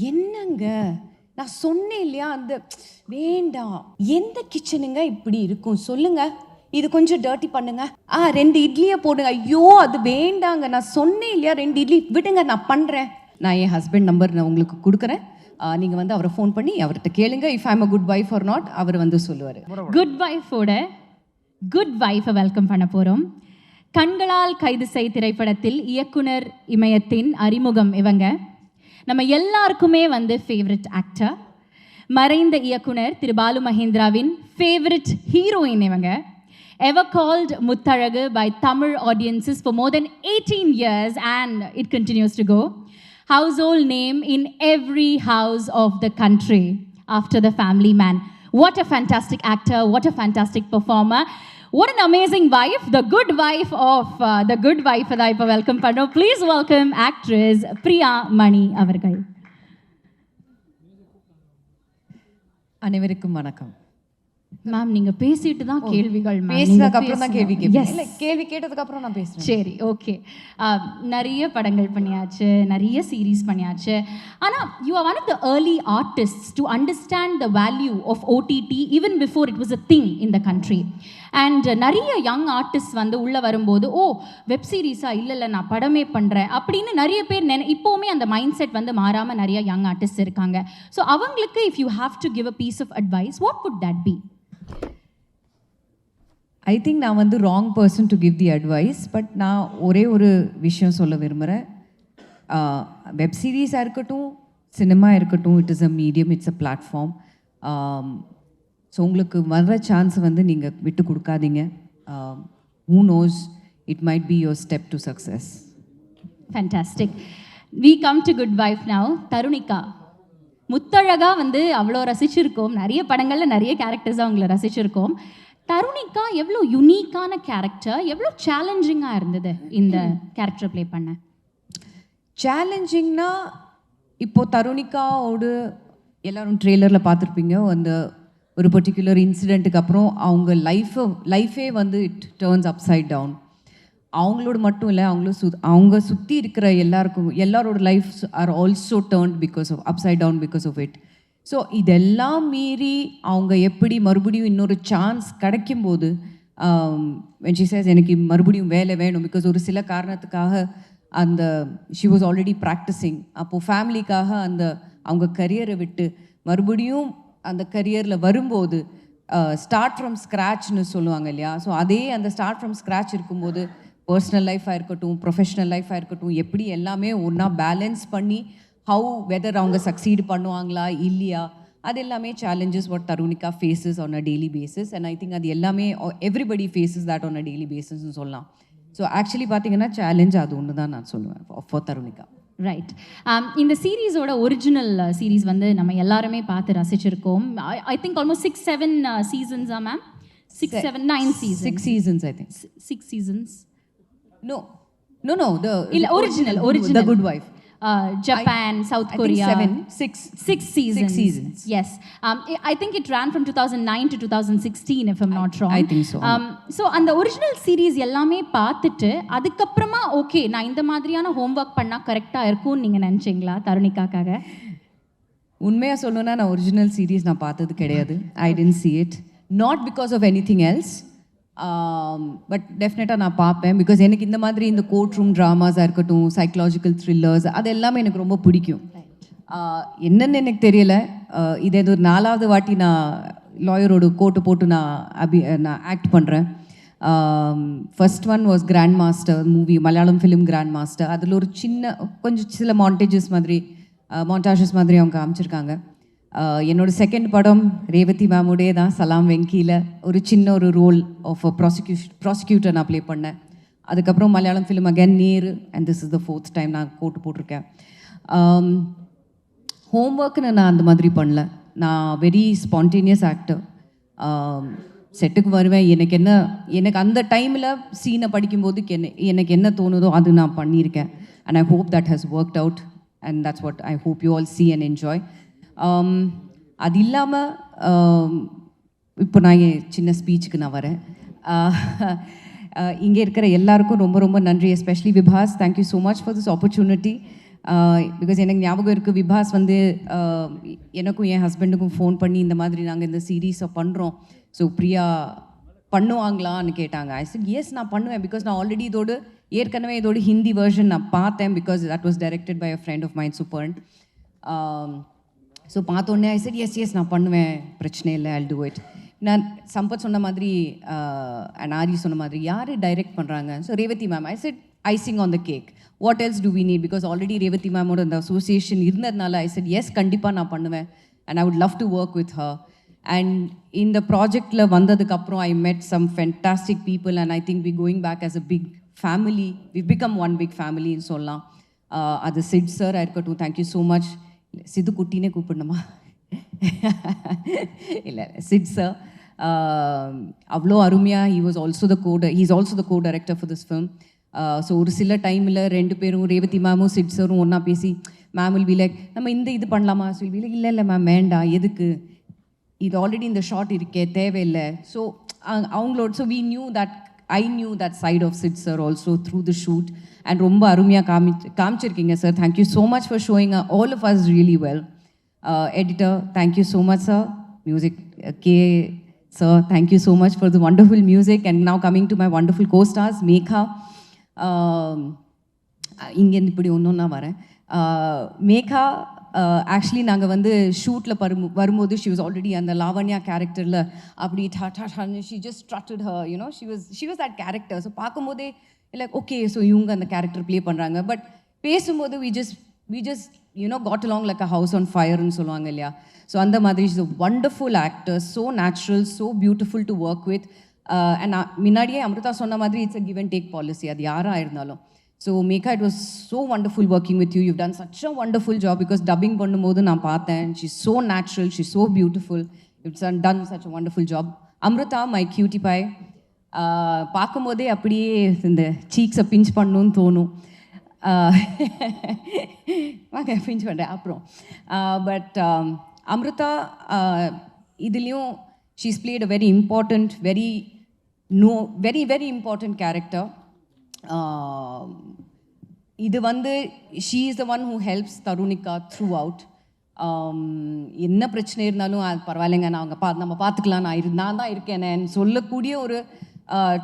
என்னங்க? நான் சொன்னேன் இல்லையா? அந்த வேண்டாம். எந்த கிச்சனுங்க இப்படி இருக்கும்? சொல்லுங்க. இது கொஞ்சம் டர்ட்டி பண்ணுங்க. ஆ ரெண்டு இட்லியை போடுங்க. ஐயோ அது வேண்டாங்க. நான் சொன்னேன் இல்லையா? ரெண்டு இட்லி. விடுங்க நான் பண்றேன். நான் என் ஹஸ்பண்ட் நம்பர் நான் உங்களுக்கு கொடுக்குறேன். ஆ, நீங்க வந்து அவரை ஃபோன் பண்ணி அவர்கிட்ட கேளுங்க. If I'm a good wife or not அவர் வந்து சொல்லுவார். குட் வைஃபோட குட் வைஃபை வெல்கம் பண்ண போகிறோம் கண்களால் கைது செய் திரைப்படத்தில் இயக்குனர் இமயத்தின் அறிமுகம் இவங்க. நம்ம எல்லாருக்குமே வந்து ஃபேவரட் ஆக்டர் மறைந்த இயக்குனர் திரு பாலு மகேந்திராவின் ஃபேவரட் ஹீரோயின் இவங்க. Ever called Muthazhagu by Tamil audiences for more than eighteen years and it continues to go household name in every house of the country after the family man what a fantastic actor what a fantastic performer What an amazing wife, the good wife of uh, the good wife that I welcome Pano. Please welcome actress Priya Mani Avargal. அனைவருக்கும் வணக்கம் ma'am நீங்க பேசிட்டு தான் கேள்விகள் ma'am. நீங்க பேசினதுக்கு அப்புறம் தான் கேள்வி. இல்ல கேள்வி கேட்டதுக்கு அப்புறம் நான் பேசுறேன். சரி ஓகே நிறைய படங்கள் பண்ணியாச்சு நிறைய சீரீஸ் பண்ணியாச்சு. ஆனால் you are one of the early artist to understand the value of OTT even before it was a thing in the country and நிறைய யங் ஆர்டிஸ்ட் வந்து உள்ளே வரும்போது ஓ வெப் சீரிஸா இல்லை இல்லை நான் படமே பண்ணுறேன் அப்படின்னு நிறைய பேர் நினை இப்போவுமே அந்த மைண்ட் செட் வந்து மாறாமல் நிறைய யங் ஆர்டிஸ்ட் இருக்காங்க. ஸோ அவங்களுக்கு if you have to give a piece of advice what would that be? I think நான் வந்து wrong person to give the advice but நான் ஒரே ஒரு விஷயம் சொல்ல விரும்புகிறேன் வெப் சீரிஸாக இருக்கட்டும் சினிமா இருக்கட்டும் it is a medium it's a platform so உங்களுக்கு வர்ற சான்ஸ் வந்து நீங்கள் விட்டு கொடுக்காதீங்க. Who knows it might be your step to success fantastic we come to good wife now Tarunika முத்தழகா வந்து அவ்வளோ ரசிச்சிருக்கோம். நிறைய படங்களில் நிறைய கேரக்டர்ஸாக அவங்கள ரசிச்சிருக்கோம். தருணிகா எவ்வளோ யுனிக்கான கேரக்டர் எவ்வளோ சேலஞ்சிங்காக இருந்தது இந்த கேரக்டர் ப்ளே பண்ண? சேலஞ்சிங்னா இப்போ தருணிக்காவோடு எல்லாரும் ட்ரெய்லரில் பார்த்துருப்பீங்க. அந்த ஒரு பர்டிகுலர் இன்சிடெண்ட்டுக்கு அப்புறம் அவங்க லைஃப்பை லைஃபே வந்து இட் டேர்ன்ஸ் அப்சைட் டவுன் அவங்களோட மட்டும் இல்லை அவங்களும் சு அவங்க சுற்றி இருக்கிற எல்லாருக்கும் எல்லாரோட life are also turned because of upside down because of it so இதெல்லாம் மீறி அவங்க எப்படி மறுபடியும் இன்னொரு சான்ஸ் கிடைக்கும்போது வென் ஷி சேஸ் எனக்கு மறுபடியும் வேலை வேணும் பிகாஸ் ஒரு சில காரணத்துக்காக அந்த ஷி வாஸ் ஆல்ரெடி ப்ராக்டிஸிங் அப்போது ஃபேமிலிக்காக அந்த அவங்க கரியரை விட்டு மறுபடியும் அந்த கரியரில் வரும்போது ஸ்டார்ட் ஃப்ரம் ஸ்க்ராட்ச்னு சொல்லுவாங்க இல்லையா? ஸோ அதே அந்த ஸ்டார்ட் ஃப்ரம் ஸ்க்ராட்ச் இருக்கும்போது பர்சனல் லைஃபாக இருக்கட்டும் ப்ரொஃபஷனல் லைஃபாக இருக்கட்டும் எப்படி எல்லாமே ஒன்றா பேலன்ஸ் பண்ணி ஹவு வெதர் அவங்க சக்சீடு பண்ணுவாங்களா இல்லையா அது எல்லாமே challenges what Tarunika faces on a daily basis and I think அது எல்லாமே everybody faces that on a daily பேசிஸ்னு சொல்லலாம். ஸோ ஆக்சுவலி பார்த்தீங்கன்னா சேலஞ்ச் அது ஒன்று தான் நான் சொல்லுவேன் ஃபார் தருணிகா ரைட் இந்த சீரீஸோட ஒரிஜினல் சீரீஸ் வந்து நம்ம எல்லாருமே பார்த்து ரசிச்சிருக்கோம். I think almost six seven சீசன்ஸா ma'am six seven nine season six seasons I think six seasons no no no the இல்ல original original good wife Japan South Korea seven six Six seasons. seasons. Yes. Um, I- I think it ran from 2009 to 2016, if I'm not wrong. I think so. Um, so அந்த original series எல்லாமே பார்த்துட்டு அதுக்கப்புறமா okay நான் இந்த மாதிரியான homework பண்ணால் கரெக்டாக இருக்கும்னு நீங்கள் நினச்சிங்களா தருணிக்காக்காக உண்மையாக சொல்லணும்னா நான் ஒரிஜினல் சீரீஸ் நான் பார்த்தது கிடையாது I tend see it not because of anything else but டெஃபினட்டாக நான் பார்ப்பேன். பிகாஸ் எனக்கு இந்த மாதிரி இந்த கோர்ட் ரூம் ட்ராமாஸாக இருக்கட்டும் சைக்கலாஜிக்கல் த்ரில்லர்ஸ் அது எல்லாமே எனக்கு ரொம்ப பிடிக்கும். ஆஹ் என்னன்னு எனக்கு தெரியல. ஆஹ் இது இது ஒரு நாலாவது வாட்டி நான் லாயரோட கோட்டு போட்டு நான் அபி நான் ஆக்ட் பண்ணுறேன் first one was grand master movie Malayalam film grand master அதில் ஒரு சின்ன கொஞ்சம் சில மாண்டேஜஸ் மாதிரி மாண்டாஜஸ் மாதிரி அவங்க காமிச்சிருக்காங்க. Uh, என்னோட செகண்ட் படம் ரேவதி மேமுடைய தான் சலாம் வெங்கியில் ஒரு சின்ன ஒரு role of a prosecution prosecutor நான் ப்ளே பண்ணேன். அதுக்கப்புறம் Malayalam film again Neru and this is the fourth time நான் கோட்டு போட்டிருக்கேன். Um, ஹோம்ஒர்க்னு நான் அந்த மாதிரி பண்ணல. நான் வெரி ஸ்பான்டேனியஸ் ஆக்டர் செட்டுக்கு வருவேன். எனக்கு என்ன எனக்கு அந்த டைமில் சீனை படிக்கும்போது என்ன எனக்கு என்ன தோணுதோ அது நான் பண்ணியிருக்கேன். And I hope that has work out and that's what I hope you all see and enjoy Um, அது இல்லாமல் um, இப்போ நான் என் சின்ன ஸ்பீச்சுக்கு நான் வரேன். Uh, uh, இங்கே இருக்கிற எல்லாருக்கும் ரொம்ப ரொம்ப நன்றி. Especially Vibhas thank you so much for this opportunity because எனக்கு ஞாபகம் இருக்குது விபாஸ் வந்து um, எனக்கும் என் ஹஸ்பண்டுக்கும் ஃபோன் பண்ணி இந்த மாதிரி நாங்கள் இந்த சீரீஸை பண்ணுறோம் ஸோ பிரியா பண்ணுவாங்களான்னு கேட்டாங்க. ஐ said எஸ் நான் பண்ணுவேன். பிகாஸ் நான் ஆல்ரெடி இதோடு ஏற்கனவே இதோட ஹிந்தி வெர்ஷன் நான் பார்த்தேன். Because that was directed by a friend of mind சூப்பர்ன் so பார்த்தோன்னே ஐ சட் எஸ் எஸ் நான் பண்ணுவேன். பிரச்சனை இல்லை ஐல் டூ இட் நான் சம்பத் சொன்ன மாதிரி அண்ட் ஆரி சொன்ன மாதிரி யார் டைரக்ட் பண்ணுறாங்க so Revathi ma'am I said icing on the cake what else do we need because already Revathi மேமோட அந்த அசோசியேஷன் இருந்ததுனால ஐ செட் எஸ் கண்டிப்பாக நான் பண்ணுவேன். And I would love to work with her and இந்த ப்ராஜெக்டில் வந்ததுக்கப்புறம் I met some fantastic people and I think we going back as a big family we become one big ஃபேமிலின்னு சொல்லலாம். அது Sid sir இருக்கட்டும். Thank you so much Sidhu குட்டினே கூப்பிடணுமா? இல்லை Sid sir அவ்வளோ அருமையாக he was also the coat he's also the co director for this film so ஒரு சில டைமில் ரெண்டு பேரும் ரேவதி மேமும் சிட் சாரும் ஒன்றா பேசி மேம் வில் பி லைக் நம்ம இந்த இது பண்ணலாமா வில் பி லைக் இல்லை இல்லை மேம் வேண்டாம். எதுக்கு? இது ஆல்ரெடி இந்த ஷார்ட் இருக்கே தேவையில்லை. ஸோ அவங்களோட so we knew that I knew that side of Sid sir also through the shoot and ரொம்ப அருமையாக காமி காமிச்சிருக்கீங்க sir thank you so much for showing all of us really well editor thank you so much sir music K sir thank you so much for the wonderful music and now coming to my wonderful co stars Megha இங்கேருந்து இப்படி ஒன்று ஒன்றா வரேன் Megha Uh, actually நாங்கள் வந்து ஷூட்டில் வரும் வரும்போது she was already அந்த லாவண்யா கேரக்டரில் அப்படி டா டா டான்னு she just strutted her you know she was she was that character so பார்க்கும்போதே இல்லை ஓகே ஸோ இவங்க அந்த கேரக்டர் ப்ளே பண்ணுறாங்க பட் பேசும்போது we just we just you know got along like a house on ஃபயர்னு சொல்லுவாங்க இல்லையா? ஸோ அந்த மாதிரி is wonderful actor so natural so beautiful to work with and முன்னாடியே அமிர்தா சொன்ன மாதிரி it's a give and take policy அது யாராக இருந்தாலும். So Megha it was so wonderful working with you you done such a wonderful job because dubbing பண்ணும்போது நான் பார்த்தேன். She so natural she so beautiful it's done such a wonderful job Amritha my cutie pie பார்க்கும்போதே அப்படியே இந்த சீக்ஸை pinch பண்ணணும்னு தோணும். வாங்க pinch பண்ணுறேன் அப்புறம். பட் அமிர்தா இதுலேயும் she's played a very important very no very very important character இது வந்து she is the one who helps Tarunika throughout என்ன பிரச்சனை இருந்தாலும் அது பரவாயில்லைங்க நான் அவங்க பா நம்ம பார்த்துக்கலாம் நான் இரு நான் தான் இருக்கேனேன்னு சொல்லக்கூடிய ஒரு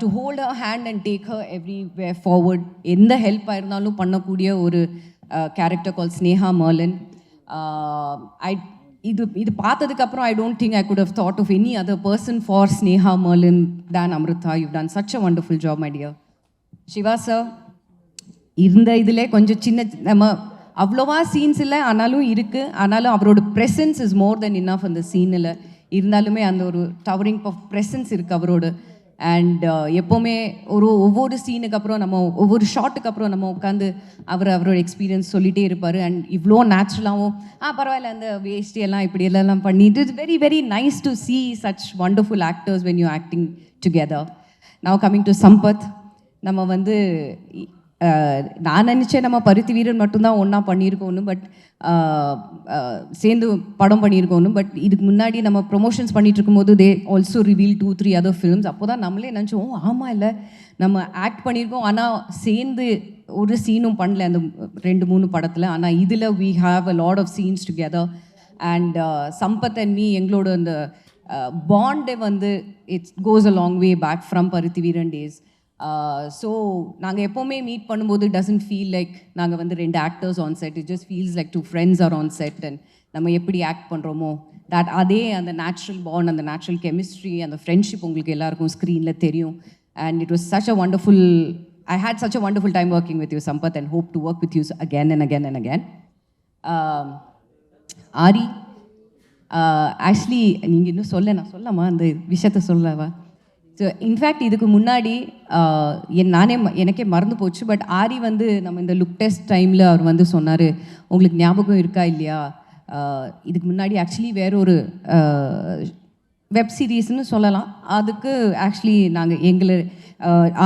to hold a hand and take her every way forward எந்த ஹெல்ப்பாக இருந்தாலும் பண்ணக்கூடிய ஒரு character call Sneha Marlan I இது இது பார்த்ததுக்கப்புறம் I don't think I could have thought of any other person for Sneha Marlon then Amritha you done such a wonderful job my dear Siva sir இருந்த இதில் கொஞ்சம் சின்ன நம்ம அவ்வளோவா scenes இல்லை ஆனாலும் இருக்குது ஆனாலும் அவரோட ப்ரெசன்ஸ் இஸ் மோர் தென் இன்னாஃப் அந்த சீனில் இருந்தாலுமே அந்த ஒரு டவரிங் ப்ரெசன்ஸ் இருக்குது அவரோட. அண்ட் uh, எப்போவுமே ஒரு ஒவ்வொரு சீனுக்கு அப்புறம் நம்ம ஒவ்வொரு ஷாட்டுக்கு அப்புறம் நம்ம உட்காந்து அவர் அவரோட எக்ஸ்பீரியன்ஸ் சொல்லிகிட்டே இருப்பார். அண்ட் இவ்வளோ நேச்சுரலாகவும் ஆ பரவாயில்ல அந்த வேஷ்டி எல்லாம் இப்படி எல்லாம் பண்ணிட்டு it's very very nice to see such wonderful actors when you acting together now coming to Sampath நம்ம வந்து நான் நினச்சேன் நம்ம பருத்தி வீரன் மட்டும்தான் ஒன்றா பண்ணியிருக்கோன்னு பட் சேர்ந்து படம் பண்ணியிருக்கோன்னு பட் இதுக்கு முன்னாடி நம்ம ப்ரொமோஷன்ஸ் பண்ணிட்டு இருக்கும்போது they also reveal two three other films அப்போ தான் நம்மளே நினச்சோம் "ஓ, இல்லை நம்ம ஆக்ட் பண்ணியிருக்கோம். ஆனால் சேர்ந்து ஒரு சீனும் பண்ணல அந்த ரெண்டு மூணு படத்தில். ஆனால் இதில் we have a lot of scenes together and Sampath and me எங்களோட அந்த பாண்டே வந்து it's goes a long way back from Paruthi Veeran days Uh, so நாங்கள் எப்போவுமே மீட் பண்ணும்போது டசன்ட் ஃபீல் லைக் நாங்கள் வந்து ரெண்டு actors on set it just feels like two friends are on set and நம்ம எப்படி ஆக்ட் பண்ணுறோமோ தட் அதே அந்த நேச்சுரல் பாண்ட் அந்த நேச்சுரல் கெமிஸ்ட்ரி அந்த ஃப்ரெண்ட்ஷிப் உங்களுக்கு எல்லாருக்கும் ஸ்க்ரீனில் தெரியும். And it was such a wonderful I had such a wonderful time working with you Sampath and hope to work with you again and again and again Aari actually நீங்கள் இன்னும் சொல்ல நான் சொல்லலாமா? அந்த விஷயத்த சொல்லவா? ஸோ இன்ஃபேக்ட் இதுக்கு முன்னாடி என் நானே ம- எனக்கே மறந்து போச்சு. பட் ஆரி வந்து நம்ம இந்த லுக் டெஸ்ட் டைமில் அவர் வந்து சொன்னார் உங்களுக்கு ஞாபகம் இருக்கா இல்லையா? இதுக்கு முன்னாடி ஆக்சுவலி வேற ஒரு வெப் சீரிஸ்னு சொல்லலாம். அதுக்கு ஆக்சுவலி நாங்கள் எங்களை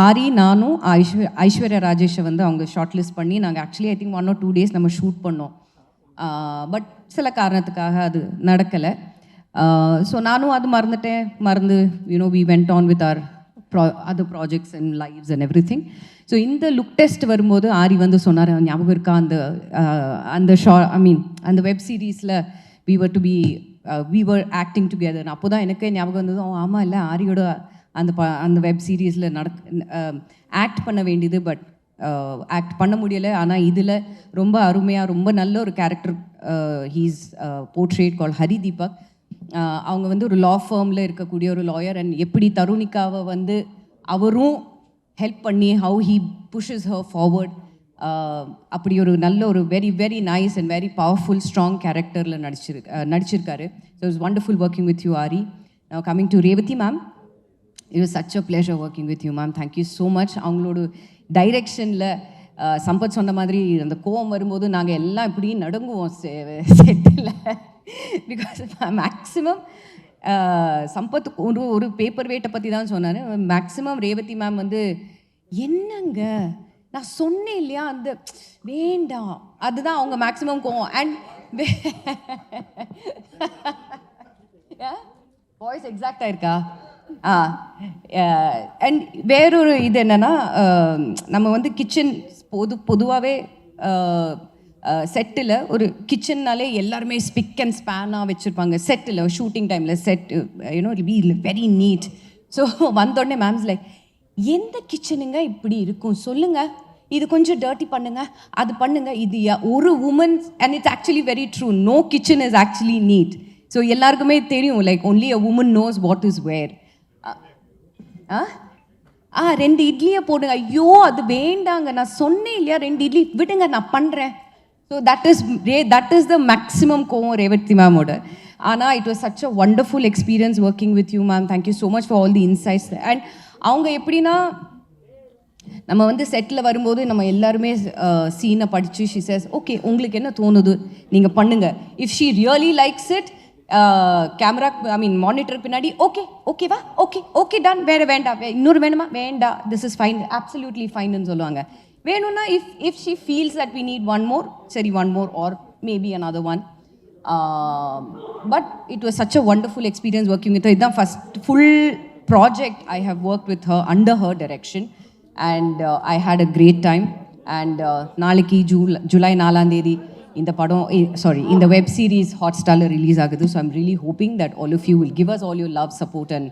ஆரி நானும் ஐஸ்வர் ஐஸ்வர்யா ராஜேஷை வந்து அவங்க ஷார்ட் லிஸ்ட் பண்ணி நாங்கள் actually I think one or two days நம்ம ஷூட் பண்ணோம். பட் சில காரணத்துக்காக அது நடக்கலை. Uh, ஸோ நானும் அது மறந்துட்டேன். மறந்து you know we went on with our pro other projects and lives and everything so இந்த லுக் டெஸ்ட் வரும்போது ஆரி வந்து சொன்னார் ஞாபகம் இருக்கா? அந்த uh, அந்த ஷா ஐ மீன் அந்த வெப் சீரீஸில் we were to be we were acting together அப்போ தான் எனக்கே ஞாபகம் வந்தது "ஓ, ஆமா இல்லை ஆரியோட அந்த ப அந்த வெப் சீரீஸில் நடக் um, ஆக்ட் பண்ண வேண்டியது பட் ஆக்ட் uh, பண்ண முடியலை. ஆனால் இதில் ரொம்ப அருமையாக ரொம்ப நல்ல ஒரு character he's portrayed call Hari Deepak அவங்க வந்து ஒரு லா ஃபார்மில் இருக்கக்கூடிய ஒரு லாயர் அண்ட் எப்படி தருணிக்காவை வந்து அவரும் ஹெல்ப் பண்ணி how he pushes her forward அப்படி ஒரு நல்ல ஒரு very very nice and very powerful strong கேரக்டரில் நடிச்சிரு நடிச்சிருக்காரு. So it's wonderful working with you Aari coming to Revathi ma'am it was such a pleasure working with you ma'am thank you so much அவங்களோட டைரெக்ஷனில் சம்பத் சொன்ன மாதிரி அந்த கோவம் வரும்போது நாங்கள் எல்லாம் இப்படி நடுங்குவோம் செட்டில். பிகாஸ் மேக்ஸிமம் சம்பத் ஒரு ஒரு பேப்பர் வேட்டை பற்றி தான் சொன்னார். மேக்ஸிமம் ரேவதி மேம் வந்து என்னங்க? நான் சொன்னேன் இல்லையா? அந்த வேண்டாம். அதுதான் அவங்க மேக்ஸிமம் கோவம். அண்ட் வாய்ஸ் எக்ஸாக்டாக இருக்கா அண்ட் வேறொரு இது என்னென்னா நம்ம வந்து கிச்சன் பொது பொதுவாகவே செட்டில் ஒரு கிச்சன்னாலே எல்லாருமே ஸ்பிக் அண்ட் ஸ்பேனாக வச்சுருப்பாங்க. செட்டில் ஷூட்டிங் டைமில் set you know be very neat so வந்தோடனே மேம்ஸ் லைக் எந்த கிச்சனுங்க இப்படி இருக்கும்? சொல்லுங்கள் இது கொஞ்சம் டர்ட்டி பண்ணுங்க. அது பண்ணுங்க. இது யா- ஒரு woman's and it's actually very true no kitchen is actually neat so எல்லாருக்குமே தெரியும் like only a woman knows what is where ஆ? ஆ ரெண்டு இட்லியை போடுங்க. ஐயோ அது வேண்டாங்க. நான் சொன்னேன் இல்லையா ரெண்டு இட்லி. விடுங்க நான் பண்ணுறேன் ஸோ தட் இஸ் ரே தட் இஸ் த மேக்ஸிமம் கோவம் ரேவதி மேமோட ஆனால் it was such a wonderful experience working with you ma'am thank you so much for all the insights and அவங்க எப்படின்னா நம்ம வந்து செட்டில் வரும்போது நம்ம எல்லாருமே சீனை படித்து ஷி says ஓகே உங்களுக்கு என்ன தோணுது? நீங்கள் பண்ணுங்கள் if she really likes it camera I mean monitor பின்னாடி ஓகே ஓகேவா ஓகே ஓகே டன் வேறு வேண்டாம் வே- இன்னொரு வேணுமா? வேண்டாம் திஸ் இஸ் ஃபைன் அப்சல்யூட்லி ஃபைன்னு சொல்லுவாங்க. வேணும்னா if if she feels that we need one more சரி one more or maybe another one but it was such a wonderful experience working with இதுதான் first full project I have work with her under her direction and I had a great time and நாளைக்கு ஜூலை ஜூலை நாலாம் தேதி இந்த படம் sorry இந்த web series ஹாட் ஸ்டாரில் ரிலீஸ் ஆகுது so I'm really hoping that all of you will give us all your love support and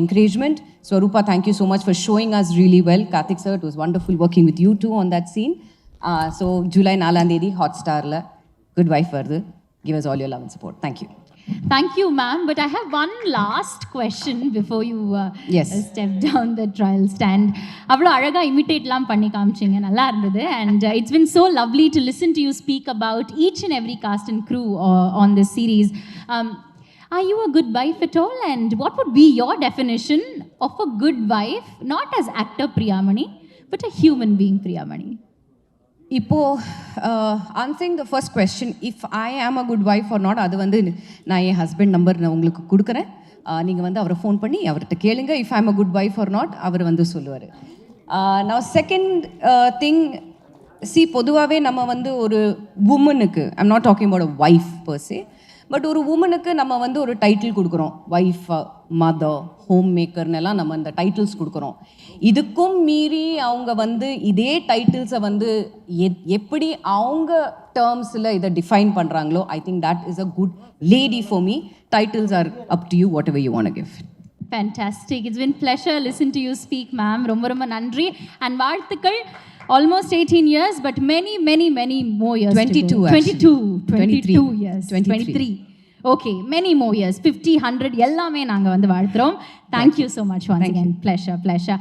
encouragement Swarupa thank you so much for showing us really well Karthik sir it was wonderful working with you too on that scene so July நாலாம் தேதி ஹாட் ஸ்டாரில் good wife வருது give us all your love and support thank you Thank you, ma'am. But I have one last question before you uh, Yes. step down the trial stand. அவ்வளோ அழகாக இமிட்டேட்லாம் பண்ணி காமிச்சிங்க நல்லா இருந்தது and it's been so lovely to listen to you speak about each and every cast and crew uh, on this series. Um, are you a good wife at all? And what would be your definition of a good wife, not as actor Priyamani, but a human being Priyamani? இப்போது answering the first question if I am a good wife or not அது வந்து நான் என் husband number நான் உங்களுக்கு கொடுக்குறேன். Uh, நீங்கள் வந்து அவரை ஃபோன் பண்ணி அவர்கிட்ட கேளுங்க if I'm a good wife or not அவர் வந்து சொல்லுவார். நான் uh, second thing see uh, பொதுவாகவே நம்ம வந்து ஒரு உமனுக்கு I'm not talking about a wife per se but ஒரு உமனுக்கு நம்ம வந்து ஒரு டைட்டில் கொடுக்குறோம். ஒய்ஃப் மதர் ஹோம் மேக்கர்னு எல்லாம் நம்ம இந்த டைட்டில்ஸ் கொடுக்குறோம். இதுக்கும் மீறி அவங்க வந்து இதே டைட்டில்ஸை வந்து எத்- எப்படி அவங்க டேர்ம்ஸில் இதை டிஃபைன் பண்ணுறாங்களோ I think that is a good lady for me titles are up to you whatever you want give fantastic it's been pleasure listen to you speak ma'am ரொம்ப ரொம்ப நன்றி. அண்ட் வாழ்த்துக்கள். Almost 18 years but many many many more years to 22 go. actually. 22 22 23. years 23. 23 okay many more years 50 100 எல்லாமே நாங்க வந்து வாழ்த்துறோம் thank you so much once again pleasure pleasure